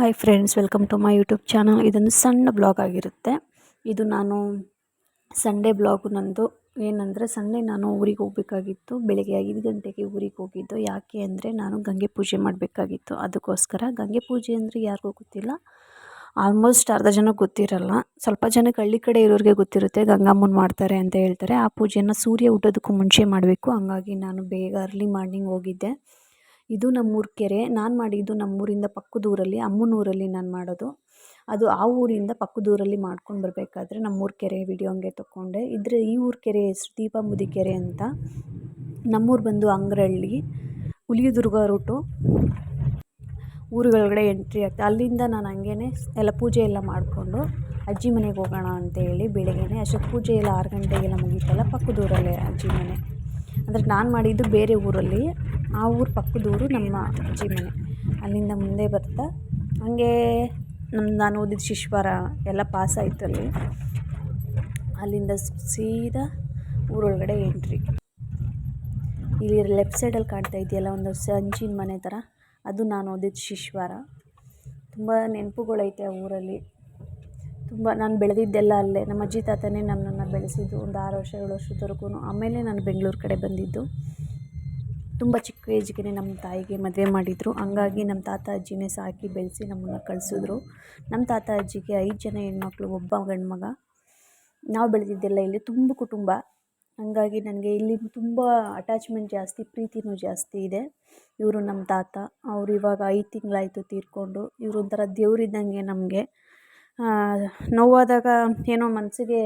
Hi friends welcome to my YouTube channel ಇದೊಂದು ಸಣ್ಣ blog ಆಗಿರುತ್ತೆ. ಇದು ನಾನು ಸಂಡೇ ಬ್ಲಾಗು ನಂದು. ಏನಂದರೆ ಸಂಡೇ ನಾನು ಊರಿಗೆ ಹೋಗಬೇಕಾಗಿತ್ತು. ಬೆಳಗ್ಗೆ ಐದು ಗಂಟೆಗೆ ಊರಿಗೆ ಹೋಗಿದ್ದು. ಯಾಕೆ ಅಂದರೆ ನಾನು ಗಂಗೆ ಪೂಜೆ ಮಾಡಬೇಕಾಗಿತ್ತು. ಅದಕ್ಕೋಸ್ಕರ ಗಂಗೆ ಪೂಜೆ ಅಂದರೆ ಯಾರಿಗೂ ಗೊತ್ತಿಲ್ಲ. ಆಲ್ಮೋಸ್ಟ್ ಅರ್ಧ ಜನಕ್ಕೆ ಗೊತ್ತಿರಲ್ಲ. ಸ್ವಲ್ಪ ಜನಕ್ಕೆ ಹಳ್ಳಿ ಕಡೆ ಇರೋರಿಗೆ ಗೊತ್ತಿರುತ್ತೆ. ಗಂಗಮ್ಮನ ಮಾಡ್ತಾರೆ ಅಂತ ಹೇಳ್ತಾರೆ. ಆ ಪೂಜೆಯನ್ನು ಸೂರ್ಯ ಹುಟ್ಟೋದಕ್ಕೂ ಮುಂಚೆ ಮಾಡಬೇಕು. ಹಂಗಾಗಿ ನಾನು ಬೇಗ ಅರ್ಲಿ ಮಾರ್ನಿಂಗ್ ಹೋಗಿದ್ದೆ. ಇದು ನಮ್ಮೂರ ಕೆರೆ. ನಾನು ಮಾಡಿದ್ದು ನಮ್ಮೂರಿಂದ ಪಕ್ಕದೂರಲ್ಲಿ ಅಮ್ಮನ ಊರಲ್ಲಿ ನಾನು ಮಾಡೋದು. ಅದು ಆ ಊರಿಂದ ಪಕ್ಕದ ಊರಲ್ಲಿ ಮಾಡ್ಕೊಂಡು ಬರಬೇಕಾದ್ರೆ ನಮ್ಮೂರ ಕೆರೆ ವಿಡಿಯೋ ಹಂಗೆ ತೊಗೊಂಡೆ ಇದ್ರ ಈ ಊರ ಕೆರೆ ಹೆಸ್ರು ದೀಪಾಂಬುದಿ ಕೆರೆ ಅಂತ. ನಮ್ಮೂರು ಬಂದು ಅಂಗ್ರಹಳ್ಳಿ ಹುಲಿದುರ್ಗ ರೂಟು ಊರುಗಳಗಡೆ ಎಂಟ್ರಿ ಆಗ್ತದೆ ಅಲ್ಲಿಂದ ನಾನು ಹಂಗೇನೆ ಎಲ್ಲ ಪೂಜೆ ಎಲ್ಲ ಮಾಡಿಕೊಂಡು ಅಜ್ಜಿ ಮನೆಗೆ ಹೋಗೋಣ ಅಂತ ಹೇಳಿ ಬೆಳಗ್ಗೆನೆ. ಅಷ್ಟೊತ್ತು ಪೂಜೆ ಎಲ್ಲ ಆರು ಗಂಟೆಗೆಲ್ಲ ಮುಗೀತಲ್ಲ, ಪಕ್ಕದೂರಲ್ಲೇ ಅಜ್ಜಿ ಮನೆ. ಅಂದರೆ ನಾನು ಮಾಡಿದ್ದು ಬೇರೆ ಊರಲ್ಲಿ, ಆ ಊರು ಪಕ್ಕದ ಊರು ನಮ್ಮ ಅಜ್ಜಿ ಮನೆ. ಅಲ್ಲಿಂದ ಮುಂದೆ ಬರ್ತಾ, ಹಂಗೆ ನಮ್ಮ ನಾನು ಓದಿದ ಶಿಶ್ವಾರ ಎಲ್ಲ ಪಾಸ್ ಆಯಿತು ಅಲ್ಲಿ. ಅಲ್ಲಿಂದ ಸೀದಾ ಊರೊಳಗಡೆ ಎಂಟ್ರಿ ಇಲ್ಲಿ ಲೆಫ್ಟ್ ಸೈಡಲ್ಲಿ ಕಾಣ್ತಾ ಇದೆಯಲ್ಲ, ಒಂದು ಸಂಚಿನ ಮನೆ ಥರ ಅದು ನಾನು ಓದಿದ ಶಿಶ್ವಾರ ತುಂಬ ನೆನಪುಗಳೈತೆ ಆ ಊರಲ್ಲಿ. ತುಂಬ ನಾನು ಬೆಳೆದಿದ್ದೆಲ್ಲ ಅಲ್ಲೇ. ನಮ್ಮ ಅಜ್ಜಿ ತಾತನೇ ನನ್ನನ್ನು ಬೆಳೆಸಿದ್ದು ಒಂದು ಆರು ವರ್ಷ, ಏಳು ವರ್ಷದವರೆಗೂ ಆಮೇಲೆ ನಾನು ಬೆಂಗಳೂರು ಕಡೆ ಬಂದಿದ್ದು. ತುಂಬ ಚಿಕ್ಕ ಏಜ್ಗೆ ನಮ್ಮ ತಾಯಿಗೆ ಮದುವೆ ಮಾಡಿದರು. ಹಂಗಾಗಿ ನಮ್ಮ ತಾತ ಅಜ್ಜಿನೇ ಸಾಕಿ ಬೆಳೆಸಿ ನಮ್ಮನ್ನು ಕಳಿಸಿದ್ರು. ನಮ್ಮ ತಾತ ಅಜ್ಜಿಗೆ ಐದು ಜನ ಹೆಣ್ಮಕ್ಳು, ಒಬ್ಬ ಗಂಡ್ಮಗ. ನಾವು ಬೆಳೆದಿದ್ದೆಲ್ಲ ಇಲ್ಲಿ ತುಂಬ ಕುಟುಂಬ. ಹಂಗಾಗಿ ನನಗೆ ಇಲ್ಲಿ ತುಂಬ ಅಟ್ಯಾಚ್ಮೆಂಟ್ ಜಾಸ್ತಿ, ಪ್ರೀತಿನೂ ಜಾಸ್ತಿ ಇದೆ. ಇವರು ನಮ್ಮ ತಾತ. ಅವ್ರು ಇವಾಗ ಐದು ತಿಂಗಳಾಯಿತು ತೀರ್ಕೊಂಡು. ಇವರು ಒಂಥರ ದೇವರಿದ್ದಂಗೆ ನಮಗೆ. ನೋವಾದಾಗ ಏನೋ ಮನಸ್ಸಿಗೆ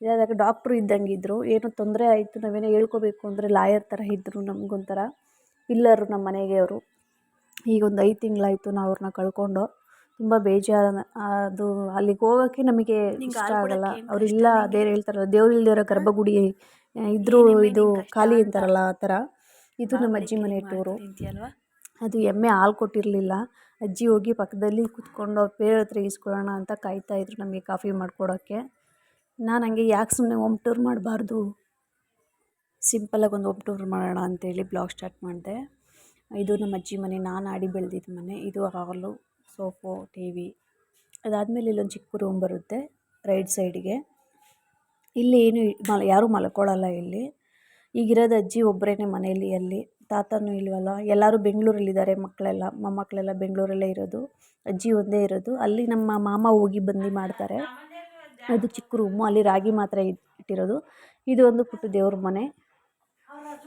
ಇದಾದಾಗ ಡಾಕ್ಟ್ರು ಇದ್ದಂಗೆ ಇದ್ದರು ಏನೋ ತೊಂದರೆ ಆಯಿತು ನಾವೇನೋ ಹೇಳ್ಕೋಬೇಕು ಅಂದರೆ ಲಾಯರ್ ಥರ ಇದ್ದರು ನಮಗೊಂಥರ ಪಿಲ್ಲರು ನಮ್ಮ ಮನೆಗೆ ಅವರು. ಈಗ ಒಂದು ಐದು ತಿಂಗಳಾಯ್ತು ನಾವು ಅವ್ರನ್ನ ಕಳ್ಕೊಂಡು. ತುಂಬ ಬೇಜಾರು ಅದು ಅಲ್ಲಿಗೆ ಹೋಗೋಕ್ಕೆ ನಮಗೆ ಇಷ್ಟ ಆಗಲ್ಲ. ಅವರಿಲ್ಲ ಬೇರೆ ಹೇಳ್ತಾರಲ್ಲ ಇರೋ ಗರ್ಭಗುಡಿ ಇದ್ದರೂ ಇದು ಖಾಲಿ ಅಂತಾರಲ್ಲ ಆ ಥರ. ಇದು ನಮ್ಮ ಅಜ್ಜಿ ಮನೆ ಇಟ್ಟವರು ಅದು ಎಮ್ಮೆ ಹಾಲು ಕೊಟ್ಟಿರಲಿಲ್ಲ. ಅಜ್ಜಿ ಹೋಗಿ ಪಕ್ಕದಲ್ಲಿ ಕೂತ್ಕೊಂಡು ಅವ್ರ ಪೇರ್ ಹತ್ರ ಈಸ್ಕೊಳ್ಳೋಣ ಅಂತ ಕಾಯ್ತಾಯಿದ್ರು ನಮಗೆ ಕಾಫಿ ಮಾಡಿಕೊಡೋಕ್ಕೆ. ನಾನು ಹಂಗೆ ಯಾಕೆ ಸುಮ್ಮನೆ ಹೋಮ್ ಟೂರ್ ಮಾಡಬಾರ್ದು? ಸಿಂಪಲಾಗಿ ಒಂದು ಹೋಮ್ ಟೂರ್ ಮಾಡೋಣ ಅಂತೇಳಿ ಬ್ಲಾಗ್ ಸ್ಟಾರ್ಟ್ ಮಾಡಿದೆ. ಇದು ನಮ್ಮ ಅಜ್ಜಿ ಮನೆ, ನಾನು ಆಡಿ ಬೆಳೆದಿದ್ದ ಮನೆ. ಇದು ಹಾಲು, ಸೋಫು, ಟಿ ವಿ. ಅದಾದಮೇಲೆ ಇಲ್ಲೊಂದು ಚಿಕ್ಕ ರೂಮ್ ಬರುತ್ತೆ ರೈಟ್ ಸೈಡಿಗೆ. ಇಲ್ಲಿ ಏನು ಮಲ, ಯಾರೂ ಮಲ್ಕೊಳ್ಳಲ್ಲ ಇಲ್ಲಿ. ಈಗಿರೋದು ಅಜ್ಜಿ ಒಬ್ಬರೇ ಮನೆಯಲ್ಲಿ ಅಲ್ಲಿ. ತಾತನೂ ಇಲ್ವಲ್ಲ, ಎಲ್ಲರೂ ಬೆಂಗಳೂರಲ್ಲಿದ್ದಾರೆ ಮಕ್ಕಳೆಲ್ಲ. ಮೊಮ್ಮಕ್ಕಳೆಲ್ಲ ಬೆಂಗಳೂರಲ್ಲೇ ಇರೋದು, ಅಜ್ಜಿ ಒಂದೇ ಇರೋದು. ಅಲ್ಲಿ ನಮ್ಮ ಮಾಮ ಹೋಗಿ ಬಂದು ಮಾಡ್ತಾರೆ. ಅದು ಚಿಕ್ಕ ರೂಮು ಅಲ್ಲಿ ರಾಗಿ ಮಾತ್ರ ಇಟ್ಟಿರೋದು. ಇದು ಒಂದು ಪುಟ್ಟ ದೇವ್ರ ಮನೆ.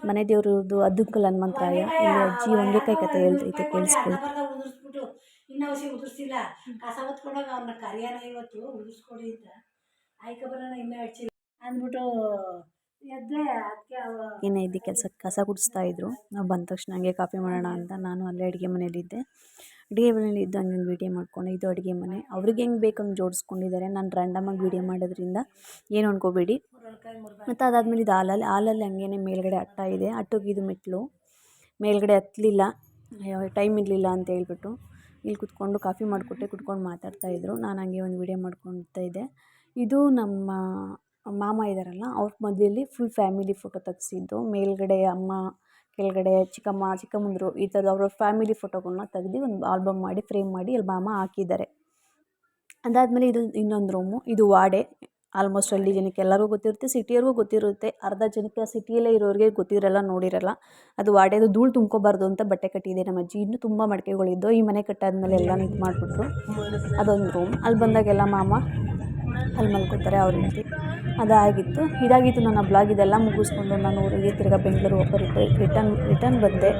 ಮನೆ ದೇವ್ರದ್ದು ಅದುಂಕಲ್ ಹನುಮಂತರಾಯ. ಇಲ್ಲಿ ಅಜ್ಜಿ ಹೊಂಗೆಕಾಯಿ ಕತೆ ಹೇಳ್ತೈತೆ ಕೇಳಿಸ್ಕೊಳ್ಳಿ ಅಂದ್ಬಿಟ್ಟು ಎದ್ದೆ ಏನೇ ಇದ್ದು ಕೆಲಸ ಕಸ ಗುಡಿಸ್ತಾ ಇದ್ರು. ನಾವು ಬಂದ ತಕ್ಷಣ ಹಂಗೆ ಕಾಫಿ ಮಾಡೋಣ ಅಂತ ನಾನು ಅಲ್ಲೇ ಅಡುಗೆ ಮನೇಲಿದ್ದೆ ಅಡುಗೆ ಮನೇಲಿ ಇದ್ದು ಹಂಗೆ ಒಂದು ವೀಡಿಯೋ ಮಾಡ್ಕೊಂಡೆ ಇದು ಅಡುಗೆ ಮನೆ. ಅವ್ರಿಗೆ ಹೆಂಗೆ ಬೇಕು ಹಂಗೆ ಜೋಡಿಸ್ಕೊಂಡಿದ್ದಾರೆ. ನಾನು ರ್ಯಾಂಡಮಾಗಿ ವೀಡಿಯೋ ಮಾಡೋದ್ರಿಂದ ಏನು ಅನ್ಕೋಬೇಡಿ. ಮತ್ತು ಅದಾದಮೇಲೆ ಇದು ಹಾಲಲ್ಲಿ ಹಾಲಲ್ಲಿ ಹಂಗೇನೆ ಮೇಲ್ಗಡೆ ಅಟ್ಟ ಇದೆ. ಅಟ್ಟಕ್ಕೆ ಇದು ಮೆಟ್ಲು. ಮೇಲ್ಗಡೆ ಹತ್ತಲಿಲ್ಲ ಟೈಮ್ ಇರಲಿಲ್ಲ ಅಂತ ಹೇಳ್ಬಿಟ್ಟು ಇಲ್ಲಿ ಕುತ್ಕೊಂಡು ಕಾಫಿ ಮಾಡಿಕೊಟ್ಟೆ ಕುತ್ಕೊಂಡು ಮಾತಾಡ್ತಾಯಿದ್ರು ನಾನು ಹಂಗೆ ಒಂದು ವೀಡಿಯೋ ಮಾಡ್ಕೊಳ್ತಾ ಇದ್ದೆ. ಇದು ನಮ್ಮ ಮಾಮ ಇದ್ದಾರಲ್ಲ ಅವ್ರ ಮದುವೆಯಲ್ಲಿ ಫುಲ್ ಫ್ಯಾಮಿಲಿ ಫೋಟೋ ತೆಗ್ಸಿದ್ದು. ಮೇಲ್ಗಡೆ ಅಮ್ಮ, ಕೆಳಗಡೆ ಚಿಕ್ಕಮ್ಮ, ಚಿಕ್ಕಮ್ಮಂದಿರು ಈ ಥರದ ಅವ್ರವ್ರ ಫ್ಯಾಮಿಲಿ ಫೋಟೋಗಳನ್ನ ತೆಗ್ದು ಒಂದು ಆಲ್ಬಮ್ ಮಾಡಿ ಫ್ರೇಮ್ ಮಾಡಿ ಅಲ್ಲಿ ಮಾಮ ಹಾಕಿದ್ದಾರೆ. ಅದಾದಮೇಲೆ ಇದು ಇನ್ನೊಂದು ರೂಮು ಇದು ವಾಡೆ. ಆಲ್ಮೋಸ್ಟ್ ಹಳ್ಳಿ ಜನಕ್ಕೆ ಎಲ್ಲರಿಗೂ ಗೊತ್ತಿರುತ್ತೆ ಸಿಟಿಯವ್ರಿಗೂ ಗೊತ್ತಿರುತ್ತೆ. ಅರ್ಧ ಜನಕ್ಕೆ ಸಿಟಿಯಲ್ಲೇ ಇರೋರಿಗೆ ಗೊತ್ತಿರಲ್ಲ, ನೋಡಿರಲ್ಲ. ಅದು ವಾಡೆದು ಧೂಳು ತುಂಬ್ಕೋಬಾರ್ದು ಅಂತ ಬಟ್ಟೆ ಕಟ್ಟಿದೆ. ನಮ್ಮ ಅಜ್ಜಿ ಇನ್ನೂ ತುಂಬ ಮಡಿಕೆಗಳಿದ್ದು ಈ ಮನೆ ಕಟ್ಟಾದ್ಮೇಲೆ ಎಲ್ಲ ಇದು ಮಾಡಿಬಿಟ್ರು ಅದೊಂದು ರೂಮ್ ಅಲ್ಲಿ ಬಂದಾಗೆಲ್ಲ ಮಾಮ ಅಲ್ಲಿ ಮಲ್ಕೋತಾರೆ ಅವ್ರ ಹೆಂಡತಿ. ಅದಾಗಿತ್ತು. ಇದಾಗಿತ್ತು ನನ್ನ ಬ್ಲಾಗ್ ಇದೆಲ್ಲ ಮುಗಿಸ್ಕೊಂಡು ನಾನು ಊರಿಗೆ ತಿರ್ಗಾ ಬೆಂಗಳೂರು ವಾಪಸ್ ರಿಟರ್ನ್ ರಿಟರ್ನ್ ಬಂದೆ.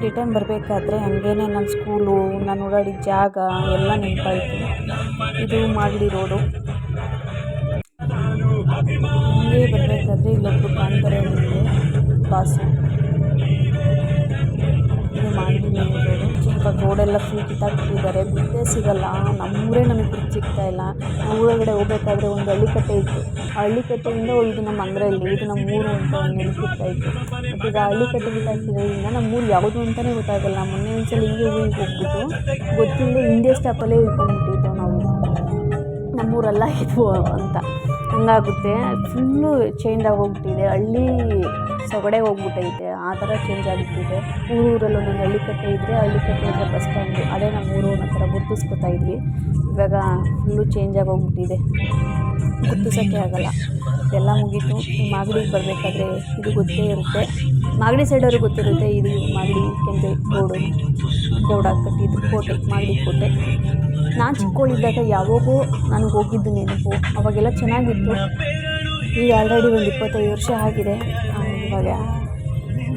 ರಿಟರ್ನ್ ಬರಬೇಕಾದ್ರೆ ಹಂಗೇನೆ ನನ್ನ ಸ್ಕೂಲು ನಾನು ಓಡಾಡಿದ ಜಾಗ ಎಲ್ಲ ನೆನಪಾಯಿತು. ಇದು ಮಾಡಲಿ ರೋಡು. ಹಂಗೆ ಬರಬೇಕಾದ್ರೆ ಇಲ್ಲೊಬ್ಬರು ಕಾಣ್ತಾರೆ ಬಾಸು. ರೋಡೆಲ್ಲ ಫುಲ್ ಕಿತ್ತಾಕ್ಬಿಟ್ಟಿದ್ದಾರೆ ಬಿಟ್ಟೇ ಸಿಗಲ್ಲ. ನಮ್ಮೂರೇ ನಮಗೆ ಬ್ರಿಡ್ಜ್ ಸಿಗ್ತಾ ಇಲ್ಲ. ನಾವು ಊರೊಳಗಡೆ ಹೋಗ್ಬೇಕಾದ್ರೆ ಒಂದು ಹಳ್ಳಿಕಟ್ಟೆ ಇತ್ತು. ಹಳ್ಳಿಕಟ್ಟೆಯಿಂದ ಇದು ನಮ್ಮ ಅಂಗ್ರಹಳ್ಳಿ ಇದು ನಮ್ಮ ಊರು ಅಂತ ಒಂದು ನೆನಪಿರ್ತಾ ಇತ್ತು. ಬಟ್ ಈಗ ಹಳ್ಳಿಕಟ್ಟೆ ಕಿತ್ತಾಕಿರೋದ್ರಿಂದ ನಮ್ಮ ಊರು ಯಾವುದು ಅಂತಲೇ ಗೊತ್ತಾಗಲ್ಲ. ಮೊನ್ನೆ ಒಂದ್ಸಲ ಹಿಂಗೆ ಊರಿಗೆ ಹೋಗ್ಬಿಟ್ಟು ಗೊತ್ತಿಲ್ಲದೆ ಹಿಂದೆ ಸ್ಟಾಪಲ್ಲೇ ಇಟ್ಕೊಂಡ್ಬಿಟ್ಟಿದ್ದೆವು ನಾವು. ನಮ್ಮೂರಲ್ಲ ಇದ್ವು ಅಂತ. ಹಂಗಾಗುತ್ತೆ. ಫುಲ್ಲು ಚೇಂಜ್ ಆಗೋಗ್ಬಿಟ್ಟಿದೆ. ಹಳ್ಳಿ ಸೊಗಡೆ ಹೋಗ್ಬಿಟ್ಟೈತೆ. ಆ ಥರ ಚೇಂಜ್ ಆಗಿಬಿಟ್ಟಿದೆ. ಊರೂರಲ್ಲಿ ಒಂದೊಂದು ಹಳ್ಳಿಕಟ್ಟೆ ಇದ್ದರೆ ಹಳ್ಳಿಕಟ್ಟೆ ಇದ್ದರೆ ಬಸ್ ಸ್ಟ್ಯಾಂಡು ಅದೇ ನಮ್ಮ ಊರು ಅನ್ನೋ ಥರ ಗುರ್ತಿಸ್ಕೊತಾ ಇದ್ವಿ. ಇವಾಗ ಫುಲ್ಲು ಚೇಂಜ್ ಆಗಿ ಹೋಗ್ಬಿಟ್ಟಿದೆ ಗುರ್ತಿಸೋಕ್ಕೆ ಆಗಲ್ಲ. ಎಲ್ಲ ಮುಗೀತು. ಮಾಗಡಿಗೆ ಬರಬೇಕಾದ್ರೆ ಇದು ಗೊತ್ತೇ ಇರುತ್ತೆ. ಮಾಗಡಿ ಸೈಡವ್ರಿಗೆ ಗೊತ್ತಿರುತ್ತೆ, ಇದು ಮಾಗಡಿ ಕೆಂಪೆ ಗೋಡು ಗೌಡ ಕಟ್ಟಿದ್ದು ಕೋಟೆ ಮಾಗಡಿ ಕೋಟೆ. ನಾನು ಚಿಕ್ಕವಳಿದ್ದಾಗ ಯಾವಾಗೋ ನನಗೆ ಹೋಗಿದ್ದು ನೆನಪು. ಅವಾಗೆಲ್ಲ ಚೆನ್ನಾಗಿತ್ತು. ಈಗ ಆಲ್ರೆಡಿ ಒಂದು ಇಪ್ಪತ್ತೈದು ವರ್ಷ ಆಗಿದೆ. ಇವಾಗ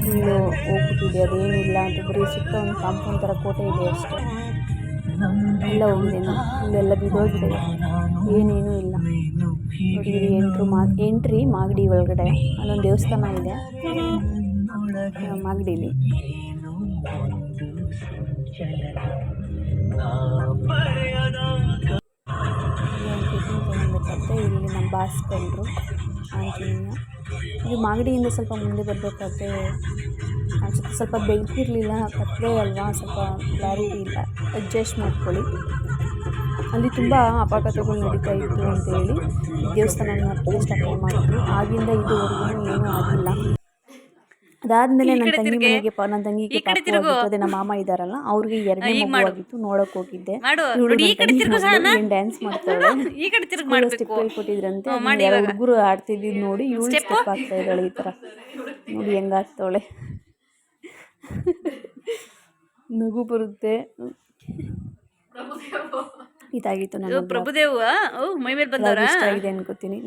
ಫುಲ್ಲು ಹೋಗ್ಬಿಟ್ಟಿದೆ. ಅದೇನಿಲ್ಲ ಅಂತ ಬರೀ ಸುತ್ತ ಒಂದು ಕಾಂಪೌಂಡ್ ಥರ ಕೋಟೆ ಇದೆ ಅಷ್ಟೇ. ಎಲ್ಲ ಹೋಗಿದ್ದೇನೆ ಇಲ್ಲೆಲ್ಲ ಬಿದ್ದೋಗಿದೆ. ಏನೇನೂ ಇಲ್ಲ. ನೋಡಿ ಎಂಟ್ರು ಮಾ, ಎಂಟ್ರಿ ಮಾಗಡಿ ಒಳಗಡೆ. ಅಲ್ಲೊಂದು ದೇವಸ್ಥಾನ ಇದೆ. ಮಾಗಡಿಲಿ. ತೊಗೊಳ್ಬೇಕಾದ್ರೆ ಇಲ್ಲಿ ನಮ್ಮ ಬಾಸ್ ಬಂದರು ಆಂಜನೇಯ ಇದು ಮಾಗಡಿಯಿಂದ ಸ್ವಲ್ಪ ಮುಂದೆ ಬರಬೇಕಾದ್ರೆ ಅನ್ಸುತ್ತೆ ಸ್ವಲ್ಪ ಬೆಳಕಿರಲಿಲ್ಲ ಕತ್ತಲೆ ಅಲ್ವಾ? ಸ್ವಲ್ಪ ಕ್ಲಾರಿಟಿ ಇಲ್ಲ. ಅಡ್ಜಸ್ಟ್ ಮಾಡ್ಕೊಳ್ಳಿ. ಅಲ್ಲಿ ತುಂಬ ಅಪಘಾತಗಳು ನಡೀತಾ ಇತ್ತು ಅಂತೇಳಿ ದೇವಸ್ಥಾನನ ಪ್ರತಿಷ್ಠಾಪನೆ ಮಾಡಿದ್ರು. ಆಗಿಂದ ಇದುವರೆಗೂ ಏನೂ ಆಗಿಲ್ಲ. ಅದಾದಮೇಲೆ ನನ್ನ ತಂಗಿ ಮನೆಗೆ ಪ ನನ್ನ ತಂಗಿಗೆ ಪಾಪು ಆಗಿತ್ತು ಅದೇ ನಮ್ಮ ಮಾಮ ಇದಾರಲ್ಲ ಅವ್ರಿಗೆ ಎರಡನೇ ಮಗು ಆಗಿತ್ತು ನೋಡೋಕೆ ಹೋಗಿದ್ದೆ. ಮಾಡು. ಇವಳು ನೋಡಿ ಈ ಕಡೆ ತಿರ್ಗು ಸಹನಾ? ಏನು ಡ್ಯಾನ್ಸ್ ಮಾಡ್ತಾಳೆ? ಈ ಕಡೆ ತಿರುಗಿ ಸ್ಟೆಪ್ ಹೇಳ್ಕೊಟ್ಟಿದ್ರಂತೆ ಹುಡುಗರು ಆಡ್ತಿದ್ದು ನೋಡಿ ಇವಳು ಸ್ಟೆಪ್ ಆಗ್ತಾ ಇದ್ದಾಳೆ ಈ ತರ. ನೋಡಿ ಹೆಂಗಾಗ್ತಾವಳೆ ನಗು ಬರುತ್ತೆ. ಇದಾಗಿತ್ತು ನನ್ನ ಪ್ರಭುದೇವ? ಮೈ ಮೇಲೆ ಬಂದವ್ರ? ಇಷ್ಟ ಆಗಿದೆ ಅನ್ಕೋತೀನಿ.